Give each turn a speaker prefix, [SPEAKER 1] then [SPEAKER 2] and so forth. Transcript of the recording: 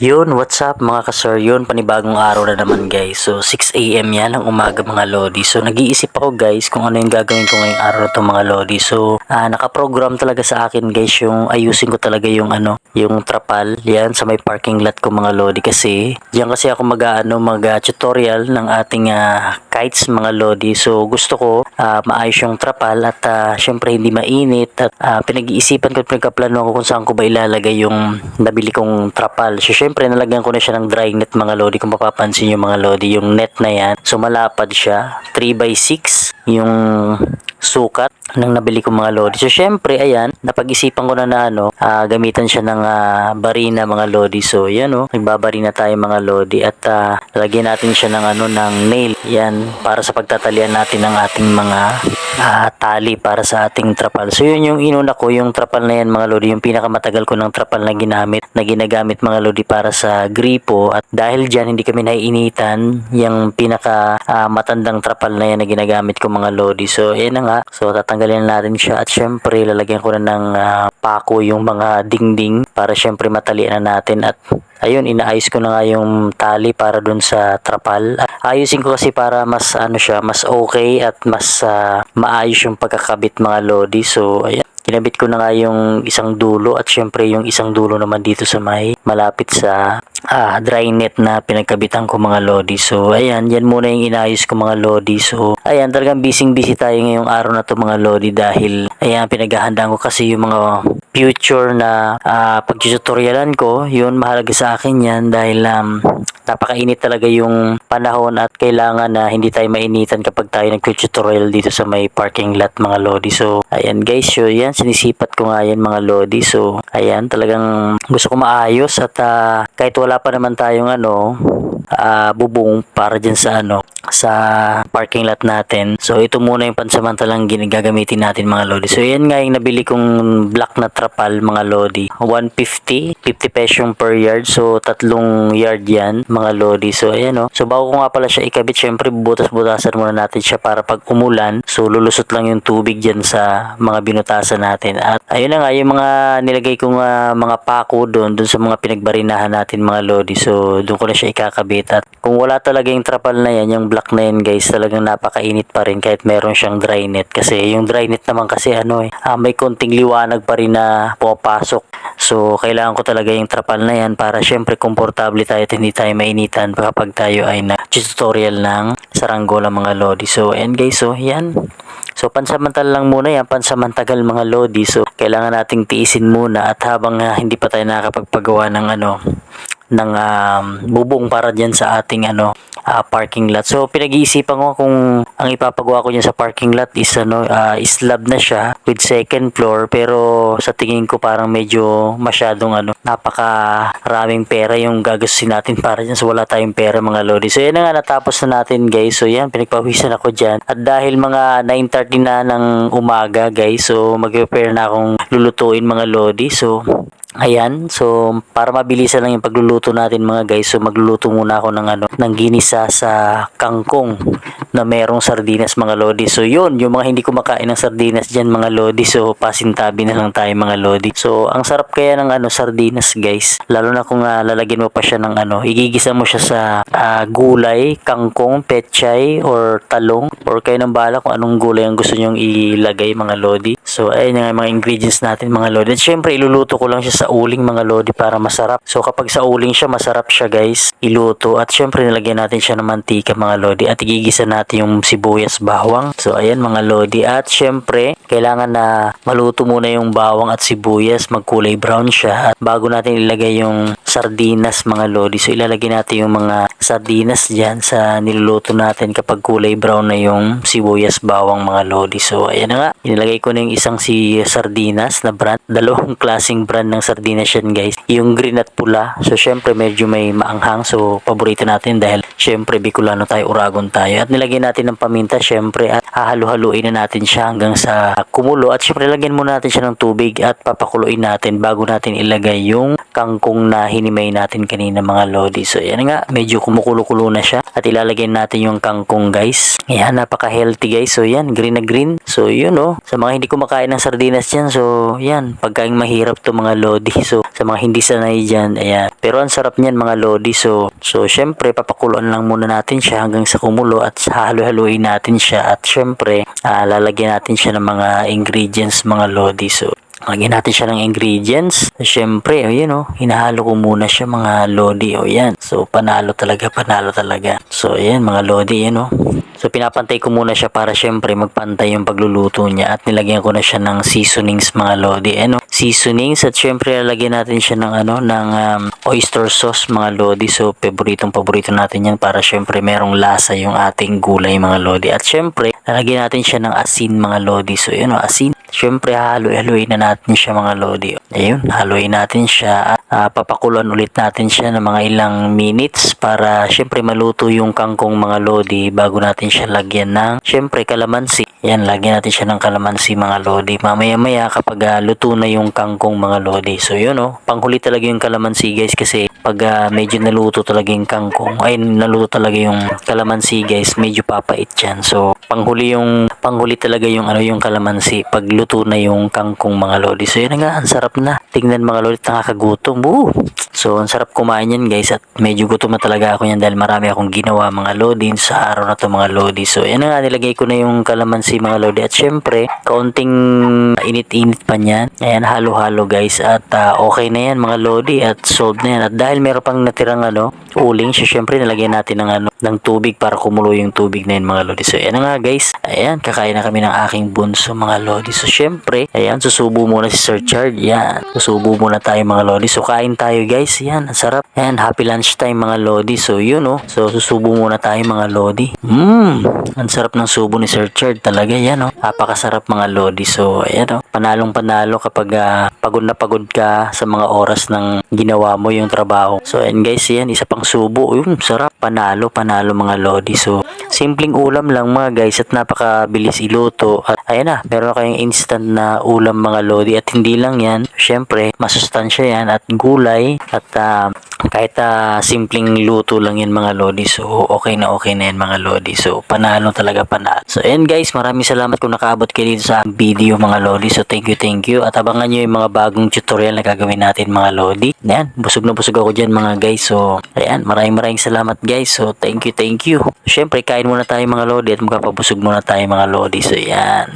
[SPEAKER 1] Yun, what's up mga kasir? Yun, panibagong araw na naman guys. So, 6am yan ang umaga mga lodi. So, nag-iisip ako guys kung ano yung gagawin ko ngayong araw to mga lodi. So, ah, nakaprogram talaga sa akin guys yung ayusin ko talaga yung ano, yung trapal. Yan, sa may parking lot ko mga lodi. Kasi, diyan kasi ako mag, ano, mag ah, tutorial ng ating ah, kites mga lodi. So, gusto ko ah, maayos yung trapal at ah, syempre hindi mainit. At ah, pinag-iisipan ko at pinagkaplano ko kung saan ko ba ilalagay yung nabili kong trapal. So, syempre, nalagyan ko na siya ng dry net mga lodi. Kung mapapansin yung mga lodi, yung net na yan. So, malapad siya. 3x6 yung sukat ng nabili kong mga lodi. So, syempre, ayan, napag-isipan ko na na, ano, ah, gamitan siya ng ah, barina mga lodi. So, yan, oh, nagbabarina tayo mga lodi at ah, lalagyan natin siya ng, ano, ng nail. Yan, para sa pagtatalian natin ng ating mga ah, tali para sa ating trapal. So, yun yung inuna ko, yung trapal na yan mga lodi, yung pinakamatagal ko ng trapal na ginamit, na ginagamit mga lodi para sa gripo at dahil dyan hindi kami naiinitan yung pinaka ah, matandang trapal na yan na ginagamit ko mga lodi. So, yan na nga. So, tatanggalin na natin siya at syempre lalagyan ko na ng ah, pako yung mga dingding para syempre matalian na natin at ayun inaayos ko na nga yung tali para dun sa trapal. Ayusin ko kasi para mas ano siya, mas okay at mas ah, maayos yung pagkakabit mga lodi. So, ayan. Kinabit ko na nga yung isang dulo at syempre yung isang dulo naman dito sa may malapit sa ah, dry net na pinagkabitan ko mga lodi. So ayan, yan muna yung inayos ko mga lodi. So ayan, talagang busy busy tayo ngayong araw na to mga lodi dahil ayan, pinaghahandaan ko kasi yung mga future na ah, pagtutorialan ko. Yun, mahalaga sa akin yan dahil um, napakainit talaga yung panahon at kailangan na hindi tayo mainitan kapag tayo nag-tutorial dito sa may parking lot mga lodi. So, ayan guys, so yan, sinisipat ko nga yan mga lodi. So, ayan, talagang gusto ko maayos at ah, kahit wala pa naman tayong ano, ah, bubong para dyan sa ano, sa parking lot natin. So, ito muna yung pansamantalang ginagagamitin natin mga lodi. So, yan nga yung nabili kong black na trapal mga lodi. 150, 50 pesos per yard. So, tatlong yard yan mga lodi. So, ayan o. So, bago ko nga pala siya ikabit, syempre butas-butasan muna natin siya para pag umulan, so lulusot lang yung tubig dyan sa mga binutasan natin. At ayun na nga, yung mga nilagay kong ah, mga pako doon, doon sa mga pinagbarinahan natin mga lodi. So, doon ko na siya ikakabit. At kung wala talaga yung trapal na yan, yung black na yan guys, talagang napakainit pa rin kahit meron siyang dry net. Kasi yung dry net naman kasi ano eh, ah, may konting liwanag pa rin na pumapasok. So, kailangan ko talaga yung trapal na yan para syempre komportable tayo at hindi tayo mainitan kapag tayo ay na-tutorial ng saranggola mga lodi. So, ayan guys, so yan. So, pansamantal lang muna yan, pansamantagal mga lodi. So, kailangan nating tiisin muna at habang ah, hindi pa tayo nakakapagpagawa ng ano, ng um, bubong para dyan sa ating ano ah, parking lot. So pinag-iisipan ko kung ang ipapagawa ko dyan sa parking lot is ano ah, slab na siya with second floor pero sa tingin ko parang medyo masyadong ano napaka raming pera yung gagastusin natin para dyan so wala tayong pera mga lodi. So yan na nga natapos na natin guys. So yan pinagpawisan ako dyan at dahil mga 9.30 na ng umaga guys so mag-prepare na akong lulutuin mga lodi. So Ayan, so para mabilisan lang yung pagluluto natin mga guys, so magluluto muna ako ng ano, ng ginisa sa kangkong na merong sardinas mga lodi. So yun, yung mga hindi kumakain ng sardinas diyan mga lodi, so pasintabi na lang tayo mga lodi. So ang sarap kaya ng ano sardinas guys, lalo na kung ah, lalagyan mo pa siya ng ano, igigisa mo siya sa ah, gulay, kangkong, pechay or talong or kayo ng bala kung anong gulay ang gusto nyong ilagay mga lodi. So ayun yung mga ingredients natin mga lodi. At syempre iluluto ko lang siya sa uling mga lodi para masarap. So kapag sa uling siya, masarap siya guys, iluto. At syempre nilagyan natin siya ng mantika mga lodi at igigisa natin yung sibuyas bawang. So ayan mga lodi. At syempre, kailangan na maluto muna yung bawang at sibuyas, magkulay brown siya. At bago natin ilagay yung sardinas mga lodi. So ilalagay natin yung mga sardinas dyan sa niluluto natin kapag kulay brown na yung sibuyas bawang mga lodi. So ayan nga, inilagay ko na yung isang si sardinas na brand. Dalawang klaseng brand ng sardinas yan guys. Yung green at pula. So syempre medyo may maanghang. So paborito natin dahil syempre Bicolano tayo, Uragon tayo. At nilagyan natin ng paminta syempre at hahalu-haluin na natin siya hanggang sa kumulo. At syempre lagyan muna natin siya ng tubig at papakuluin natin bago natin ilagay yung kangkong na hinimay natin kanina mga lodi. So yan nga, medyo kumukulo-kulo na siya. At ilalagay natin yung kangkong guys. Yan, napaka-healthy guys. So yan, green na green. So yun oh. Sa mga hindi kumakain kumakain ng sardinas dyan. So, yan. Pagkain mahirap to mga lodi. So, sa mga hindi sanay dyan, ayan. Pero ang sarap niyan mga lodi. So, so syempre, papakuluan lang muna natin siya hanggang sa kumulo at halo-haluin natin siya. At syempre, ah, lalagyan natin siya ng mga ingredients mga lodi. So, Lagyan natin siya ng ingredients. Siyempre, o yun o, hinahalo ko muna siya mga lodi o yan. So, panalo talaga, panalo talaga. So, ayan mga lodi, yan o. So, pinapantay ko muna siya para syempre magpantay yung pagluluto niya at nilagyan ko na siya ng seasonings mga lodi. Ano? Seasonings at syempre lalagyan natin siya ng ano, ng um, oyster sauce mga lodi. So, paboritong paborito natin yan para syempre merong lasa yung ating gulay mga lodi. At syempre, lalagyan natin siya ng asin mga lodi. So, yun o, asin. Syempre, halo-haluin na natin siya mga lodi. Ayun, haluin natin siya at ah, papakulan ulit natin siya ng mga ilang minutes para syempre maluto yung kangkong mga lodi bago natin siya lagyan ng syempre kalamansi. Yan, lagyan natin siya ng kalamansi mga lodi. Mamaya-maya kapag ah, luto na yung kangkong mga lodi. So yun oh, panghuli talaga yung kalamansi guys kasi pag ah, medyo naluto talaga yung kangkong, ay naluto talaga yung kalamansi guys, medyo papait yan. So panghuli yung panghuli talaga yung ano yung kalamansi pag luto na yung kangkong mga lodi. So yun nga, ang sarap na. Tingnan mga lodi, nakakagutom. Woo! So ang sarap kumain yan guys at medyo gutom talaga ako yan dahil marami akong ginawa mga lodi sa araw na to mga lodi. So yan nga, nilagay ko na yung kalamansi mga lodi at syempre, kaunting init-init pa niyan. Ayan, halo-halo guys at ah, okay na yan mga lodi at solved na yan. At dahil meron pang natirang ano, uling, so syempre nilagyan natin ng ano, ng tubig para kumulo yung tubig na yun mga lodi. So yan nga guys, ayan, kakain na kami ng aking bunso mga lodi. So syempre, ayan, susubo muna si Sir Chard. Yan, susubo muna tayo mga lodi. So kain tayo guys, yan, ang sarap. Ayan, happy lunch time mga lodi. So yun oh, so susubo muna tayo mga lodi. Mmm, ang sarap ng subo ni Sir Chard talaga yan oh. Napakasarap mga lodi. So ayan oh, panalong panalo kapag ah, pagod na pagod ka sa mga oras ng ginawa mo yung trabaho. So ayan guys, yan, isa pang subo. Yung sarap, panalo, panalo mga lodi. So simpleng ulam lang mga guys at napakabilis iluto. At ayan na, meron kayong instant na ulam mga lodi at hindi lang yan. Syempre, masustansya yan at gulay at ah, kahit ah, simpleng luto lang yan mga lodi. So okay na okay na yan mga lodi. So panalo talaga panalo. So ayan guys, maraming salamat kung nakaabot kayo dito sa video mga lodi. So thank you, thank you. At abangan nyo yung mga bagong tutorial na gagawin natin mga lodi. Ayan, busog na busog ako dyan mga guys. So ayan, maraming maraming salamat guys. So thank you, thank you. Syempre, kain muna tayo mga lodi at magpapabusog muna tayo mga lodi. So ayan.